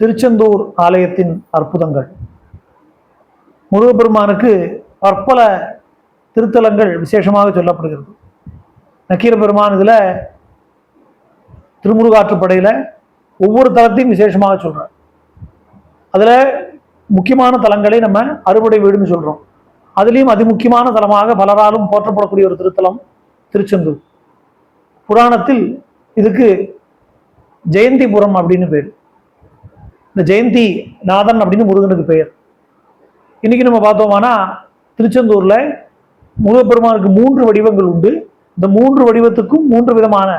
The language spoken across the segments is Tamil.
திருச்செந்தூர் ஆலயத்தின் அற்புதங்கள். முருகப்பெருமானுக்கு பற்பல திருத்தலங்கள் விசேஷமாக சொல்லப்படுகிறது. நக்கீர பெருமான் இதில் திருமுருகாற்றுப்படையில் ஒவ்வொரு தலத்தையும் விசேஷமாக சொல்கிறார் அதில் முக்கியமான தலங்களை நம்ம அறுபடை வீடுன்னு சொல்கிறோம் அதுலேயும் அதிமுக்கியமான தலமாக பலராலும் போற்றப்படக்கூடிய ஒரு திருத்தலம் திருச்செந்தூர். புராணத்தில் இதுக்கு ஜெயந்திபுரம் அப்படின்னு பேர். இந்த ஜெயந்தி நாதன் அப்படின்னு முருகனுக்கு பெயர். இன்னைக்கு நம்ம பார்த்தோம்னா திருச்செந்தூரில் முருகப்பெருமானுக்கு மூன்று வடிவங்கள் உண்டு. இந்த மூன்று வடிவத்துக்கும் மூன்று விதமான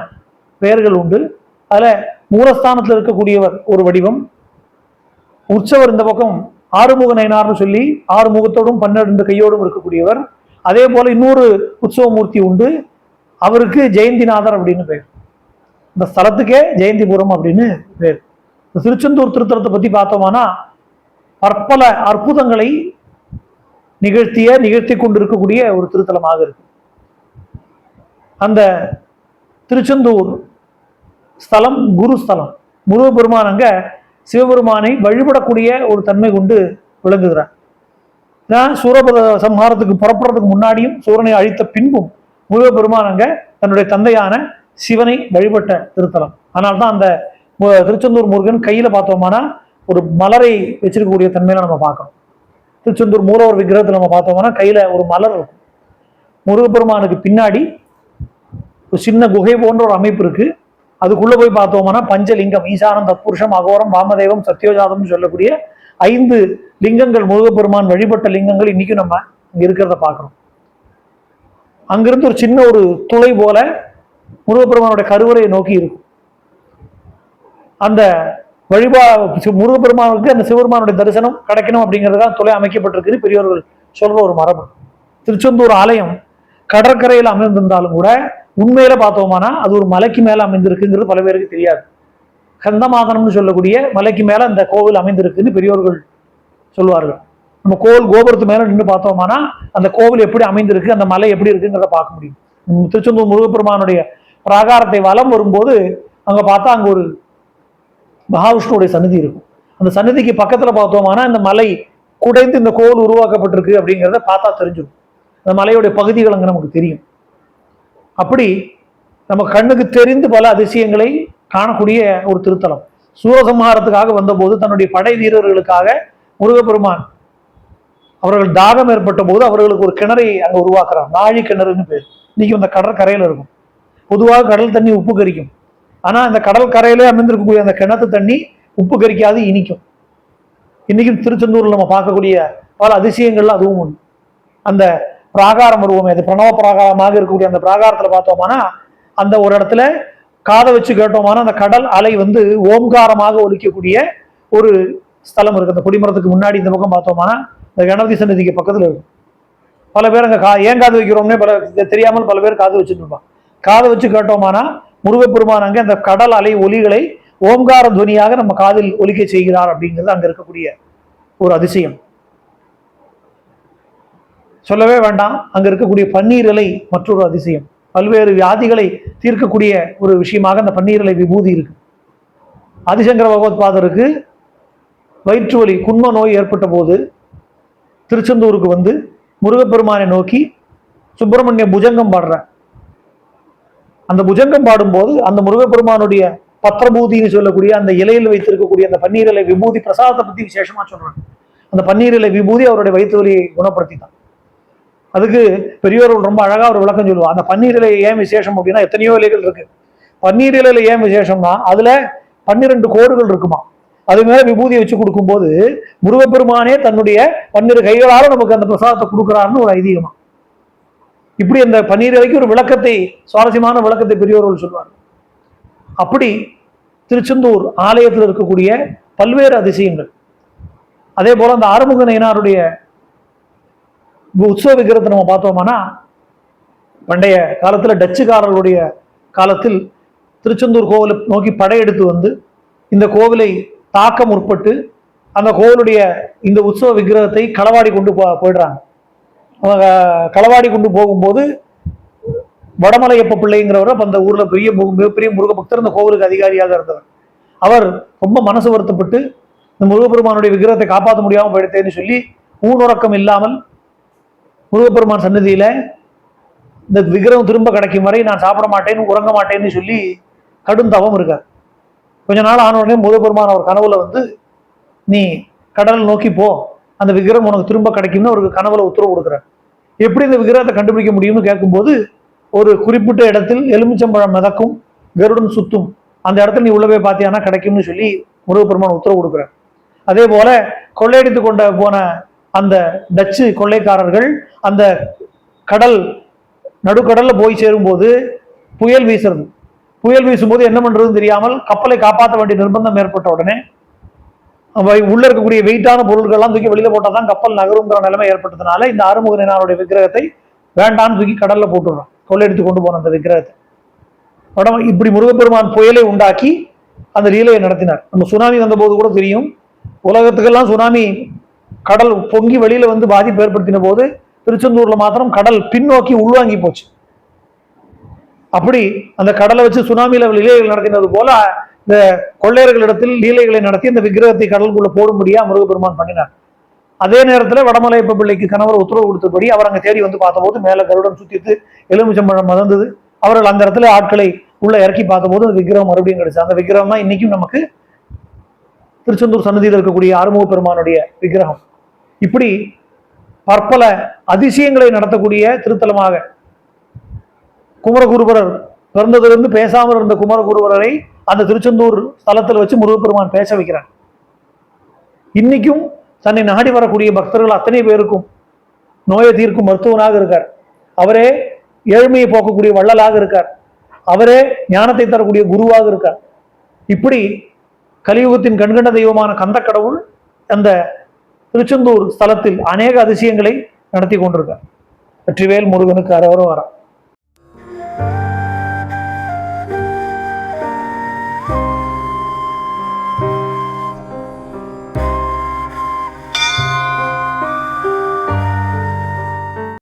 பெயர்கள் உண்டு. அதில் மூலஸ்தானத்தில் இருக்கக்கூடியவர் ஒரு வடிவம். உற்சவர் இந்த பக்கம் ஆறுமுக நயனார்னு சொல்லி ஆறு முகத்தோடும் பன்னெண்டு கையோடும் இருக்கக்கூடியவர். அதே போல் இன்னொரு உற்சவமூர்த்தி உண்டு. அவருக்கு ஜெயந்திநாதர் அப்படின்னு பேர் இந்த ஸ்தலத்துக்கே ஜெயந்திபுரம் அப்படின்னு பேர் இந்த திருச்செந்தூர் திருத்தலத்தை பத்தி பார்த்தோம்னா பற்பல அற்புதங்களை நிகழ்த்திய நிகழ்த்தி கொண்டிருக்கக்கூடிய ஒரு திருத்தலமாக இருக்கு. அந்த திருச்செந்தூர் ஸ்தலம் குரு ஸ்தலம் முருகப்பெருமான் அங்கே சிவபெருமானை வழிபடக்கூடிய ஒரு தன்மை கொண்டு விளங்குகிறார். நான் சூரபத சம்ஹாரத்துக்கு புறப்படுறதுக்கு முன்னாடியும் சூரனை அழித்த பின்பும் முருகப்பெருமான் அங்கே தன்னுடைய தந்தையான சிவனை வழிபட்ட திருத்தலம். அதனால்தான் அந்த திருச்செந்தூர் முருகன் கையில பார்த்தோம்னா ஒரு மலரை வச்சிருக்கக்கூடிய தன்மையில நம்ம பார்க்கணும். திருச்செந்தூர் மூலவர் விக்கிரகத்தில் நம்ம பார்த்தோம்னா கையில ஒரு மலர் இருக்கும். முருகப்பெருமானுக்கு பின்னாடி ஒரு சின்ன குகை போன்ற ஒரு அமைப்பு இருக்கு. அதுக்குள்ள போய் பார்த்தோம்னா பஞ்சலிங்கம் ஈசானம் தத்புருஷம் அகோரம் வாமதேவம் சத்யோஜாதம்னு சொல்லக்கூடிய ஐந்து லிங்கங்கள் முருகப்பெருமான் வழிபட்ட லிங்கங்கள் இன்னைக்கும் நம்ம இங்கே இருக்கிறத பார்க்குறோம் அங்கிருந்து ஒரு சின்ன ஒரு துளை போல முருகப்பெருமானுடைய கருவறையை நோக்கி இருக்கும். அந்த வழிபா முருகப்பெருமானுக்கு அந்த சிவபெருமானுடைய தரிசனம் கிடைக்கணும் அப்படிங்கிறதுதான் துளை அமைக்கப்பட்டிருக்கு பெரியவர்கள் சொல்ற ஒரு மரபு. திருச்செந்தூர் ஆலயம் கடற்கரையில் அமைந்திருந்தாலும் கூட உண்மையில பார்த்தோமானா அது ஒரு மலைக்கு மேல அமைந்திருக்குங்கிறது பல பேருக்கு தெரியாது. கந்தமாதனம்னு சொல்லக்கூடிய மலைக்கு மேல அந்த கோவில் அமைந்திருக்குன்னு பெரியோர்கள் சொல்லுவார்கள் நம்ம கோவில் கோபுரத்து மேல நின்று பார்த்தோமானா அந்த கோவில் எப்படி அமைந்திருக்கு அந்த மலை எப்படி இருக்குங்கிறத பார்க்க முடியும். திருச்செந்தூர் முருகப்பெருமானுடைய பிராகாரத்தை வலம் வரும்போது அங்க பார்த்தா அங்க ஒரு மகாவிஷ்ணுடைய சன்னதி இருக்கும். அந்த சன்னதிக்கு பக்கத்தில் பார்த்தோம்னா இந்த மலை குடைந்து இந்த கோவில் உருவாக்கப்பட்டிருக்கு அப்படிங்கிறத பார்த்தா தெரிஞ்சிடும். அந்த மலையுடைய பகுதிகள் அங்கே நமக்கு தெரியும். அப்படி நம்ம கண்ணுக்கு தெரிந்து பல அதிசயங்களை காணக்கூடிய ஒரு திருத்தலம். சூரசம்ஹாரத்துக்காக வந்தபோது தன்னுடைய படை வீரர்களுக்காக முருகப்பெருமான் அவர்கள் தாகம் ஏற்பட்ட போது அவர்களுக்கு ஒரு கிணறை அங்கே உருவாக்குறான். நாழி கிணறுன்னு பேர். இன்னைக்கு அந்த கடற்கரையில் இருக்கும். பொதுவாக கடல் தண்ணி உப்பு கரிக்கும். ஆனால் அந்த கடல் கரையிலே அமைந்திருக்கக்கூடிய அந்த கிணத்து தண்ணி உப்பு கரிக்காது இனிக்கும். இன்றைக்கும் திருச்செந்தூரில் நம்ம பார்க்கக்கூடிய பல அதிசயங்கள்லாம் அதுவும் ஒன்று அந்த பிராகாரம் வருவோமே அது பிரணவ பிராகாரமாக இருக்கக்கூடிய அந்த பிராகாரத்தில் பார்த்தோம்னா அந்த ஒரு இடத்துல காதை வச்சு கேட்டோம்னா அந்த கடல் அலை வந்து ஓம்காரமாக ஒலிக்கக்கூடிய ஒரு ஸ்தலம் இருக்கு. அந்த கொடிமரத்துக்கு முன்னாடி இந்த பக்கம் பார்த்தோம்னா இந்த கணபதி சன்னதிக்கு பக்கத்தில் இருக்கும் பல பேர் அங்கே கா ஏன் காது வைக்கிறோம்னே பல தெரியாமல் பல பேர் காது வச்சுட்டு இருப்பான் காதை வச்சு கேட்டோமானா முருகப்பெருமான் அங்கே அந்த கடல் அலை ஒலிகளை ஓம்கார துவனியாக நம்ம காதில் ஒலிக்க செய்கிறார் அப்படிங்கிறது அங்க இருக்கக்கூடிய ஒரு அதிசயம். சொல்லவே வேண்டாம். அங்க இருக்கக்கூடிய பன்னீர் இலை மற்றொரு அதிசயம். பல்வேறு வியாதிகளை தீர்க்கக்கூடிய ஒரு விஷயமாக அந்த பன்னீர் இலை விபூதி இருக்கு. ஆதிசங்கர பகவத்பாதருக்கு வயிற்று வலி குன்ம நோய் ஏற்பட்ட போது திருச்செந்தூருக்கு வந்து முருகப்பெருமானை நோக்கி சுப்பிரமணிய புஜங்கம் பாடுற. அந்த புஜங்கம் பாடும்போது அந்த முருகப்பெருமானுடைய பத்திரபூதின்னு சொல்லக்கூடிய அந்த இலையில் வைத்திருக்கக்கூடிய அந்த பன்னீர் இலை விபூதி பிரசாதத்தை பற்றி விசேஷமாக சொல்கிறாங்க அந்த பன்னீர் இலை விபூதி அவருடைய வயிற்று வலியை குணப்படுத்தித்தான் அதுக்கு பெரியவர்கள் ரொம்ப அழகாக ஒரு விளக்கம் சொல்லுவாங்க. அந்த பன்னீர் ஏன் விசேஷம் அப்படின்னா எத்தனையோ இலைகள் இருக்கு. பன்னீர் இலையில ஏன் விசேஷம்னா அதில் பன்னிரெண்டு கோடுகள் இருக்குமா. அது மேலே விபூதியை வச்சு கொடுக்கும்போது முருகப்பெருமானே தன்னுடைய பன்னிரு கைகளால் நமக்கு அந்த பிரசாதத்தை கொடுக்குறாருன்னு ஒரு ஐதீகமாக இப்படி அந்த பன்னீர் வரைக்கும் ஒரு விளக்கத்தை சுவாரஸ்யமான விளக்கத்தை பெரியவர்கள் சொல்வாங்க அப்படி திருச்செந்தூர் ஆலயத்தில் இருக்கக்கூடிய பல்வேறு அதிசயங்கள். அதே போல அந்த ஆறுமுக நயனாருடைய உற்சவ விக்கிரத்தை நம்ம பார்த்தோம்னா பண்டைய காலத்துல டச்சுக்காரர்களுடைய காலத்தில் திருச்செந்தூர் கோவிலை நோக்கி படையெடுத்து வந்து இந்த கோவிலை தாக்க முற்பட்டு அந்த கோவிலுடைய இந்த உற்சவ விக்கிரகத்தை களவாடி கொண்டு போ போயிடுறாங்க. களவாடி கொண்டு போகும்போது வடமலையப்ப பிள்ளைங்கிறவர் அப்போ அந்த ஊரில் பெரிய மிகப்பெரிய முருக பக்தர் அந்த கோவிலுக்கு அதிகாரியாக இருந்தவர். அவர் ரொம்ப மனசு வருத்தப்பட்டு இந்த முருகப்பெருமானுடைய விக்கிரகத்தை காப்பாற்ற முடியாமல் போயிடுத்தேன்னு சொல்லி ஊனுறக்கம் இல்லாமல் முருகப்பெருமான் சன்னதியில் இந்த விக்கிரகம் திரும்ப கிடைக்கும் வரை நான் சாப்பிட மாட்டேன்னு உறங்க மாட்டேன்னு சொல்லி கடும் தவம் இருக்கார். கொஞ்ச நாள் ஆன உடனே முருகப்பெருமான் அவர் கனவுல வந்து நீ கடல் நோக்கி போ. அந்த விக்கிரம் உனக்கு திரும்ப கிடைக்கும்னு அவருக்கு கனவுல உத்தரவு கொடுக்குறார். எப்படி இந்த விக்கிரகத்தை கண்டுபிடிக்க முடியும்னு கேட்கும்போது ஒரு குறிப்பிட்ட இடத்தில் எலுமிச்சம்பழம் மிதக்கும் கருடன் சுத்தும் அந்த இடத்துல நீ உள்ள போய் பார்த்தியானா கிடைக்கும்னு சொல்லி முருகப்பெருமான் உத்தரவு கொடுக்குறார். அதே போல கொள்ளையடித்து கொண்ட போன அந்த டச்சு கொள்ளைக்காரர்கள் அந்த கடல் நடுக்கடல்ல போய் சேரும்போது புயல் வீசுறது. புயல் வீசும்போது என்ன பண்றதுன்னு தெரியாமல் கப்பலை காப்பாற்ற வேண்டிய நிர்பந்தம் ஏற்பட்ட உடனே உள்ள இருக்கக்கூடிய வெயிட்டான பொருட்கள்லாம் தூக்கி வெளியில போட்டால் தான் கப்பல் நகருங்கிற நிலைமை ஏற்பட்டதுனால இந்த ஆறுமுகனாருடைய விக்கிரகத்தை வேண்டாம்னு தூக்கி கடல்ல போட்டுடுறோம் கொள்ளையடித்து கொண்டு போன அந்த விக்கிரகத்தை. உடம்பு இப்படி முருகப்பெருமான் புயலை உண்டாக்கி அந்த லீலையை நடத்தினார். நம்ம சுனாமி வந்தபோது கூட தெரியும். உலகத்துக்கெல்லாம் சுனாமி கடல் பொங்கி வெளியில வந்து பாதிப்பு ஏற்படுத்தின போது திருச்செந்தூர்ல மாத்திரம் கடல் பின்னோக்கி உள்வாங்கி போச்சு. அப்படி அந்த கடலை வச்சு சுனாமியில லீலைகள் நடத்தினது போல இந்த கொள்ளையர்களிடத்தில் லீலைகளை நடத்தி இந்த விக்கிரகத்தை கடலுக்குள்ள போடும்படியா முருகப்பெருமான் பண்ணினார். அதே நேரத்துல வடமலையப்ப பிள்ளைக்கு கணவர் உத்தரவு கொடுத்தபடி அவர் அங்க தேடி வந்து பார்த்தபோது மேல கருடன் சுத்தித்து எலுமிச்சம்பழம் மதந்தது. அவர்கள் அந்த இடத்துல ஆட்களை உள்ள இறக்கி பார்த்தபோது அந்த விக்கிரகம் மறுபடியும் கிடைச்சு அந்த விக்கிரகம் தான் இன்னைக்கும் நமக்கு திருச்செந்தூர் சன்னதியில் இருக்கக்கூடிய ஆறுமுக பெருமானுடைய விக்கிரகம். இப்படி பற்பல அதிசயங்களை நடத்தக்கூடிய திருத்தலமாக குமரகுருபரர் பிறந்ததிலிருந்து பேசாமல் இருந்த குமரகுருபரரை அந்த திருச்செந்தூர் ஸ்தலத்தில் வச்சு முருகப்பெருமான் பேச வைக்கிறார். இன்னைக்கும் தன்னை நாடி வரக்கூடிய பக்தர்கள் அத்தனை பேருக்கும் நோயை தீர்க்கும் மருத்துவனாக இருக்கார். அவரே ஏழ்மையை போக்கக்கூடிய வள்ளலாக இருக்கார். அவரே ஞானத்தை தரக்கூடிய குருவாக இருக்கார். இப்படி கலியுகத்தின் கண்கண்ட தெய்வமான கந்த கடவுள் அந்த திருச்செந்தூர் ஸ்தலத்தில் அநேக அதிசயங்களை நடத்தி கொண்டிருக்கார். வெற்றிவேல் முருகனுக்கு அரவரும் வரான்